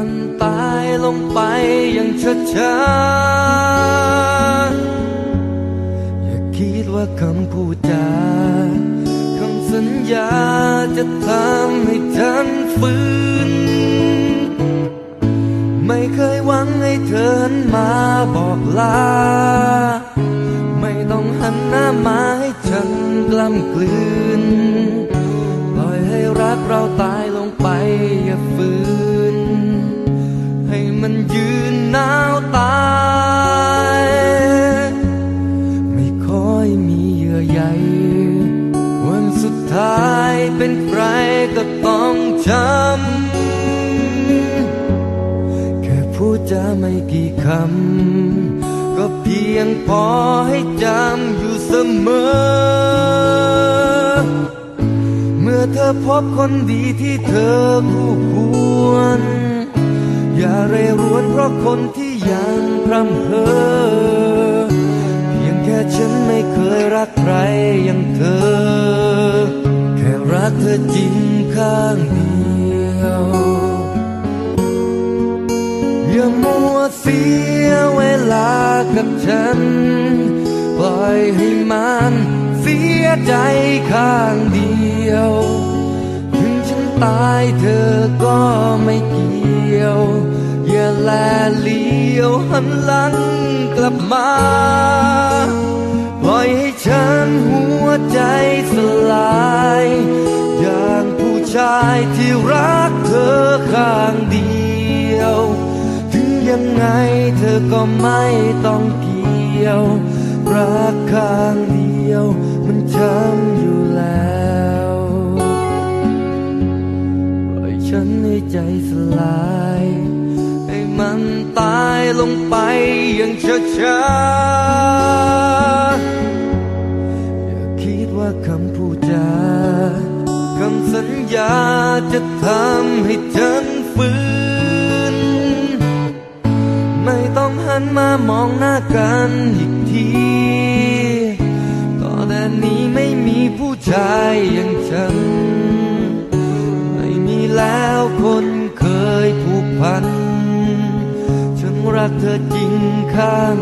ันตายลงไปอย่างช้าๆอย่าคิดว่าคำพูดจาคำสัญญาจะทำให้ฉันฟื้น ไม่เคยหวังให้เธอนมาบอกลา ไม่ต้องหันหน้ามาให้ฉันกล้ำกลืน ปล่อยให้รักเราตายลงไปอย่าฟื้น มันยืนหนาวตาย ไม่ค่อยมีเยื่อใยวันสุดท้ายเป็นใครก็ต้องจำแค่พูดจาไม่กี่คำ ก็เพียงพอให้จำอยู่เสมอ เมื่อเธอพบคนดีที่เธอคู่ควร อย่าเรรวนเพราะคนที่ยังพร่ำเพ้อเพียงแค่ฉันไม่เคยรักใครอย่างเธอ แค่รักเธอจริงข้างเดียวอย่ามัวเสียเวลากับฉัน ปล่อยให้มันเสียใจข้างเดียว ถึงฉันตายเธอก็ไม่เกี่ยว อย่าแลเลี้ยวหันหลังกลับมา ปล่อยให้ฉันหัวใจสลาย อย่างผู้ชายที่รักเธอข้างเดียว ถึงยังไงเธอก็ไม่ต้องเกี่ยว รักข้างเดียวมันช้ำอยู่แล้ว ให้ใจสลาย ให้มันตายลงไปอย่างช้าๆ อย่าคิดว่าคำพูดจาคำสัญญาจะทำให้ฉันฟื้น ไม่ต้องหันมามองหน้ากันอีกทีต่อแต่นี้ไม่มีผู้ชายอย่างฉัน แล้วคนเคยผูกพัน ฉันรักเธอจริงข้าง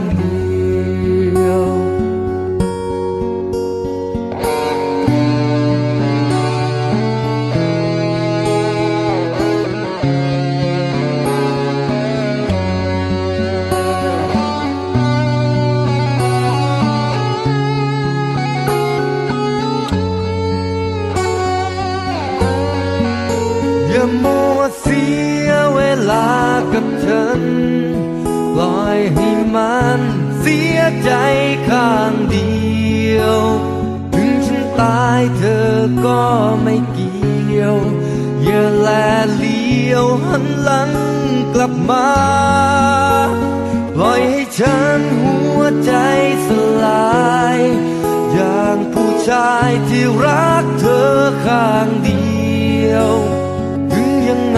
มัวเสียเวลากับฉัน ปล่อยให้มันเสียใจข้างเดียว ถึงฉันตายเธอก็ไม่เกี่ยวอย่าแลเลี้ยวหันหลังกลับมา ปล่อยให้ฉันหัวใจสลาย อย่างผู้ชายที่รักเธอข้างเดียว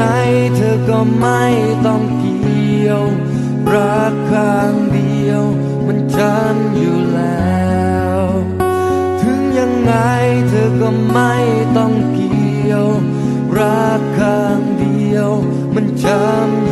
ไหนเธอก็ไม่ต้องเกี่ยว รักข้างเดียว มันชันอยู่แล้ว ถึงยังไงเธอก็ไม่ต้องเกี่ยว รักข้างเดียว มันช้ำ